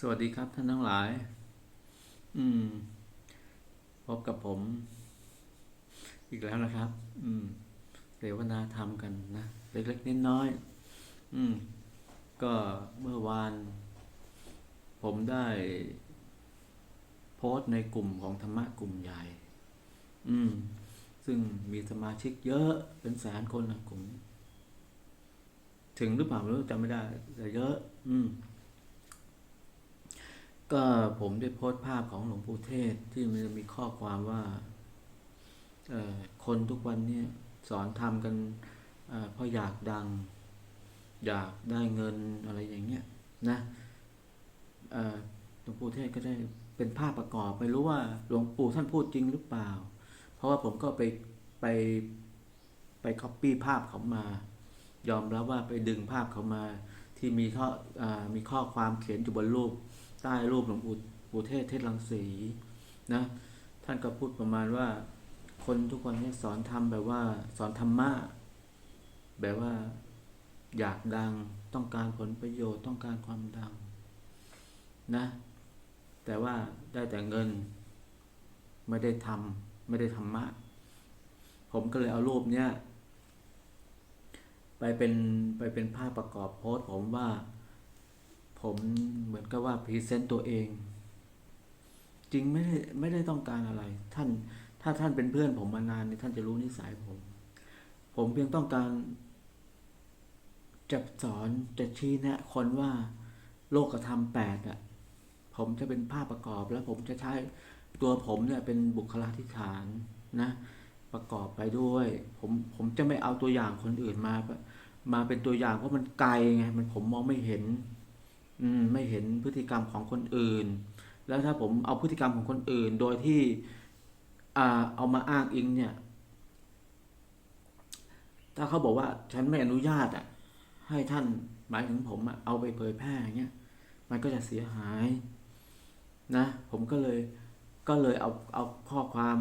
สวัสดีครับท่านทั้งหลาย อืม พบกับผม อีกแล้วนะครับ อืมเสวนาธรรมกันนะ เล็กๆน้อยๆอืม ก็เมื่อวาน ผมได้ โพสต์ในกลุ่มของธรรมะกลุ่มใหญ่ อืม ซึ่งมีสมาชิกเยอะเป็นแสนคนนะกลุ่ม ถึงหรือเปล่าไม่รู้จำไม่ได้ แต่เยอะ อืม ก็ผมได้โพสต์ภาพของหลวงปู่เทศที่มันมีข้อความว่าคนทุกวันนี้สอนทำกันเอ่อเพราะอยากดัง อยากได้เงินอะไรอย่างเงี้ยนะหลวงปู่เทศก็ได้เป็นภาพประกอบไม่รู้ว่าหลวงปู่ท่านพูดจริงหรือเปล่า เพราะว่าผมก็ไปไปไปคัปปี้ภาพเขามา ยอมรับว่าไปดึงภาพเขามาที่มีข้ออมีข้อความเขียนอยู่บนรูป ใต้รูปหลวงปู่ปู่เทศเทศลังสีนะท่านก็พูดประมาณว่า คนทุกวันนี้สอนทำแบบว่าสอนธรรมะแบบว่าอยากดังต้องการผลประโยชน์ต้องการความดังนะ แต่ว่าได้แต่เงิน ไม่ได้ทำไม่ได้ธรรมะ ผมก็เลยเอารูปเนี้ยไปเป็นไปเป็นภาพประกอบโพสต์ผมว่า ผมเหมือนกับว่าพรีเซนต์ตัวเอง จริงไม่ได้ไม่ได้ต้องการอะไร ท่านถ้าท่านเป็นเพื่อนผมมานานนี่ท่านจะรู้นิสัยผม ผมเพียงต้องการจะสอนจะชี้แนะคนว่าโลกธรรมแปดอะ ผมจะเป็นภาพประกอบแล้วผมจะใช้ตัวผมเนี่ยเป็นบุคลาธิฐานนะ ประกอบไปด้วย ผมผมจะไม่เอาตัวอย่างคนอื่นมา มาเป็นตัวอย่างเพราะมันไกลไงมันผมมองไม่เห็น อืมไม่เห็นพฤติกรรมของคนอื่น แล้วถ้าผมเอาพฤติกรรมของคนอื่น โดยที่อ่าเอามาอ้างอิงเนี่ย ถ้าเขาบอกว่าฉันไม่อนุญาตอะ ให้ท่านหมายถึงผมอะเอาไปเผยแพร่อย่างเงี้ยมันก็จะเสียหาย นะ ผมก็เลยก็เลยเอาเอาข้อความ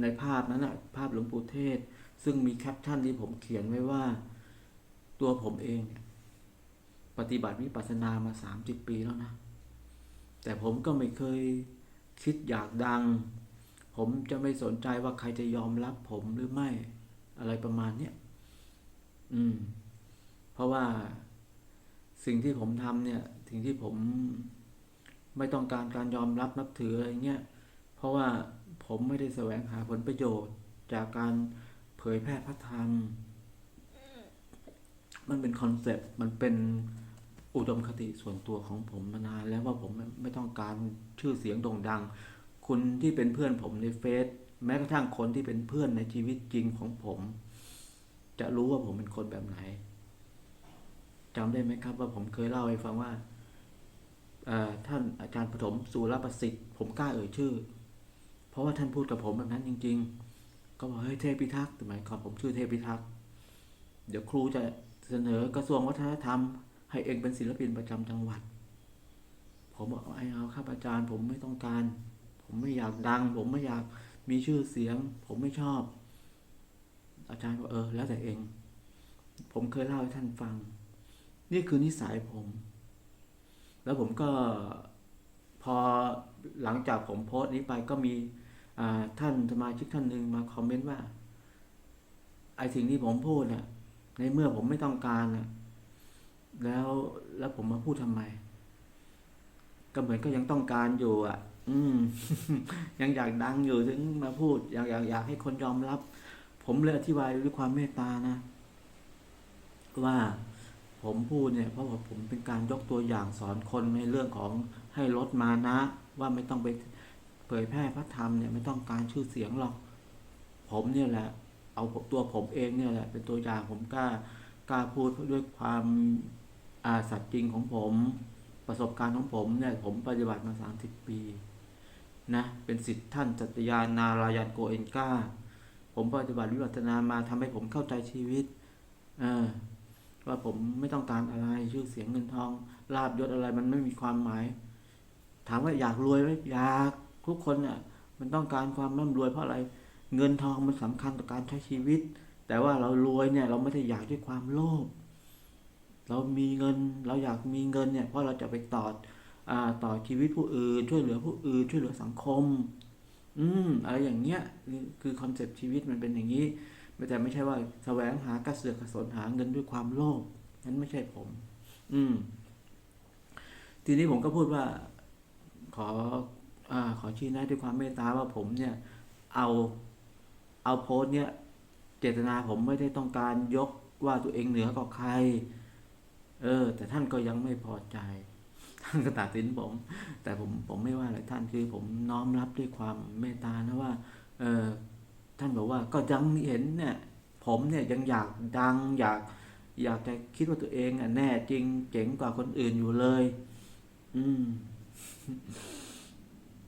ในภาพนั้นอะภาพหลวงปู่เทศ ซึ่งมีแคปชั่นที่ผมเขียนไว้ว่า ตัวผมเองเนี่ย ปฏิบัติวิปัสสนามาสามสิบปีแล้วนะ แต่ผมก็ไม่เคยคิดอยากดัง ผมจะไม่สนใจว่าใครจะยอมรับผมหรือไม่อะไรประมาณเนี้ยอืม เพราะว่าสิ่งที่ผมทำเนี่ย สิ่งที่ผมไม่ต้องการการยอมรับนับถืออะไรเงี้ย เพราะว่าผมไม่ได้แสวงหาผลประโยชน์ จากการเผยแพร่พระธรรม มันเป็นคอนเซปต์ มันเป็น อุดมคติส่วนตัวของผมมานานแล้วว่าผมไม่ไม่ต้องการชื่อเสียงโด่งดัง คุณที่เป็นเพื่อนผมในเฟซแม้กระทั่งคนที่เป็นเพื่อนในชีวิตจริงของผม จะรู้ว่าผมเป็นคนแบบไหนจำได้ไหมครับ ว่าผมเคยเล่าให้ฟังว่าท่านอาจารย์ปฐมสุรประสิทธิ์ผมกล้าเอ่ยชื่อ เพราะว่าท่านพูดกับผมแบบนั้นจริง ๆ ก็บอกเฮ้ยเทพพิทักษ์สมัยก่อนผมชื่อเทพพิทักษ์เดี๋ยวครูจะเสนอกระทรวงวัฒนธรรม ให้เองเป็นศิลปินประจำจังหวัด ผมบอกไอ้เอาครับอาจารย์ ผมไม่ต้องการ ผมไม่อยากดัง ผมไม่อยากมีชื่อเสียง ผมไม่ชอบ อาจารย์บอกเออ แล้วแต่เอง ผมเคยเล่าให้ท่านฟัง นี่คือนิสัยผม แล้วผมก็พอหลังจากผมโพสต์นี้ไปก็มีท่านสมาชิกท่านหนึ่งมาคอมเมนต์ว่าไอ้สิ่งที่ผมพูดเนี่ยในเมื่อผมไม่ต้องการน่ะ แล้วแล้วผมมาพูดทำไม ก็เหมือนก็ยังต้องการอยู่ อะ อืม ยังอยากดังอยู่ถึงมาพูด อยากอยากอยากให้คนยอมรับ ผมเลยอธิบายด้วยความเมตตานะ ว่าผมพูดเนี่ย เพราะว่าผมเป็นการยกตัวอย่างสอนคนในเรื่องของให้ลดมานะ ว่าไม่ต้องไปเผยแพร่พระธรรมเนี่ยไม่ต้องการชื่อเสียงหรอก ผมเนี่ยแหละ เอาตัวผมเองเนี่ยแหละ เป็นตัวอย่างผมกล้ากล้าพูดด้วยความ สัตย์จริงของผมประสบการณ์ของผมเนี่ยผมปฏิบัติมาสามสิบปีนะเป็นสิทธิ์ท่านจัตยานารายันโกเอนกาผมปฏิบัติวิปัสสนามาทำให้ผมเข้าใจชีวิตเออว่าผมไม่ต้องการอะไรชื่อเสียงเงินทองลาบยศอะไรมันไม่มีความหมาย ถามว่าอยากรวยไหมอยากทุกคนเนี่ยมันต้องการความร่ำรวยเพราะอะไร เงินทองมันสำคัญต่อการใช้ชีวิต แต่ว่าเรารวยเนี่ยเราไม่ได้อยากด้วยความโลภ เรามีเงิน เราอยากมีเงินเนี่ยเพราะเราจะไปต่ออต่อชีวิตผู้อื่น ช่วยเหลือผู้อื่น ช่วยเหลือสังคม อืมอะไรอย่างเงี้ยคือคอนเซปต์ชีวิตมันเป็นอย่างนี้ไม่แต่ไม่ใช่ว่าแสวงหากระเสือกกระสนหาเงินด้วยความโลภนั้นไม่ใช่ผม อืม ทีนี้ผมก็พูดว่าขออ่าขอชี้แนะด้วยความเมตตาว่าผมเนี่ย เอาเอาโพสต์เนี่ย เจตนาผมไม่ได้ต้องการยกว่าตัวเองเหนือกว่าใคร เออ แต่ท่านก็ยังไม่พอใจ ท่านก็ตัดสินผม แต่ผมผมไม่ว่าอะไรท่านคือผมน้อมรับด้วยความเมตตานะว่า เออท่านบอกว่าก็ยังเห็นเนี่ยผมเนี่ยยังอยากดังอยากอยากจะคิดว่าตัวเองอะแน่จริงเจ๋งกว่าคนอื่นอยู่เลย อืม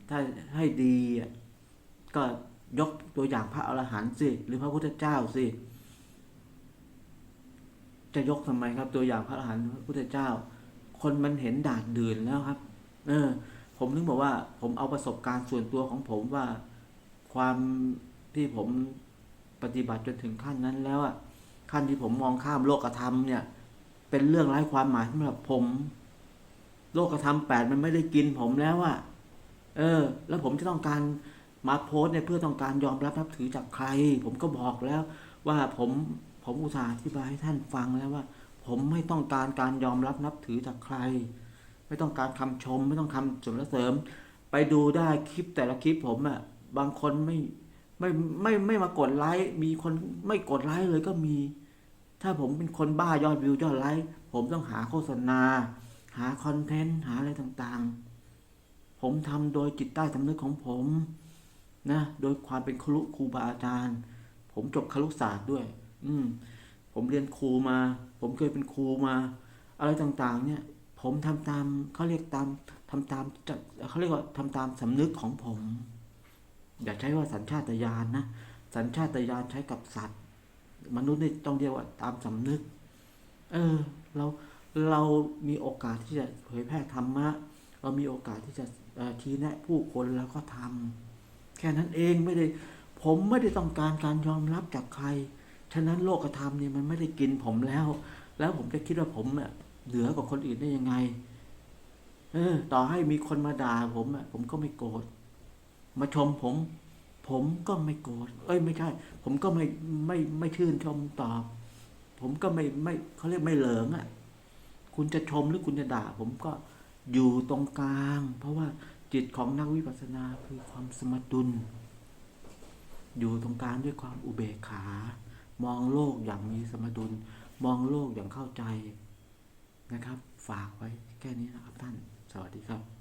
ถ้าให้ดีอะก็ยกตัวอย่างพระอรหันต์สิ หรือพระพุทธเจ้าสิ จะยกทำไมครับ ตัวอย่างพระอรหันต์พระพุทธเจ้า คนมันเห็นด่าดดื่นแล้วครับ เออ ผมนึกบอกว่า ผมเอาประสบการณ์ส่วนตัวของผมว่า ความที่ผมปฏิบัติจนถึงขั้นนั้นแล้วอะขั้นที่ผมมองข้ามโลกธรรมเนี่ย เป็นเรื่องไร้ความหมายสำหรับผม โลกธรรมแปดมันไม่ได้กินผมแล้วอะเออ แล้วผมจะต้องการมาโพสต์เนี่ยเพื่อต้องการยอมรับนับถือจากใคร ผมก็บอกแล้วว่าผม ผมอุตส่าห์อธิบายให้ท่านฟังแล้วว่า ผมไม่ต้องการการยอมรับนับถือจากใคร ไม่ต้องการคำชม ไม่ต้องคำสรรเสริม ไปดูได้คลิปแต่ละคลิปผมอะ่ะบางคนไม่ไม่ไม่ไม่มากดไลค์มีคนไม่กดไลค์เลยก็มี ถ้าผมเป็นคนบ้ายอดวิวยอดไลค์ผมต้องหาโฆษณา หาคอนเทนต์หาอะไรต่างๆ ผมทำโดยจิตใต้สำนึกของผมนะโดยความเป็นครุครูบาอาจารย์ ผมจบครุศาสตร์ด้วย อืม ผมเรียนครูมา ผมเคยเป็นครูมา อะไรต่างๆ เนี่ย ผมทำตามเขาเรียกตามทำตามเขาเรียกว่าทำตามสำนึกของผม อย่าใช้ว่าสัญชาตญาณนะสัญชาตญาณใช้กับสัตว์ มนุษย์นี่ต้องเรียกว่าตามสำนึก เออ เราเรามีโอกาสที่จะเผยแพร่ธรรมะ เรามีโอกาสที่จะเอ่อชี้แนะผู้คนแล้วก็ทำแค่นั้นเองไม่ได้ ผมไม่ได้ต้องการการยอมรับจากใคร ฉะนั้นโลกธรรมเนี่ยมันไม่ได้กินผมแล้ว แล้วผมจะคิดว่าผมเน่ะเหนือกว่าคนอื่นได้ยังไง เออ ต่อให้มีคนมาด่าผมอะผมก็ไม่โกรธมาชมผม ผมก็ไม่โกรธเอ้ยไม่ใช่ ผมก็ไม่ไม่ไม่ชื่นชมตอบผมก็ไม่ไม่เขาเรียกไม่เหลิงอะ คุณจะชมหรือคุณจะด่า ผมก็อยู่ตรงกลาง เพราะว่าจิตของนักวิปัสสนาคือความสมดุล อยู่ตรงกลางด้วยความอุเบกขา มองโลกอย่างมีสมดุล มองโลกอย่างเข้าใจนะครับ ฝากไว้แค่นี้นะครับท่าน สวัสดีครับ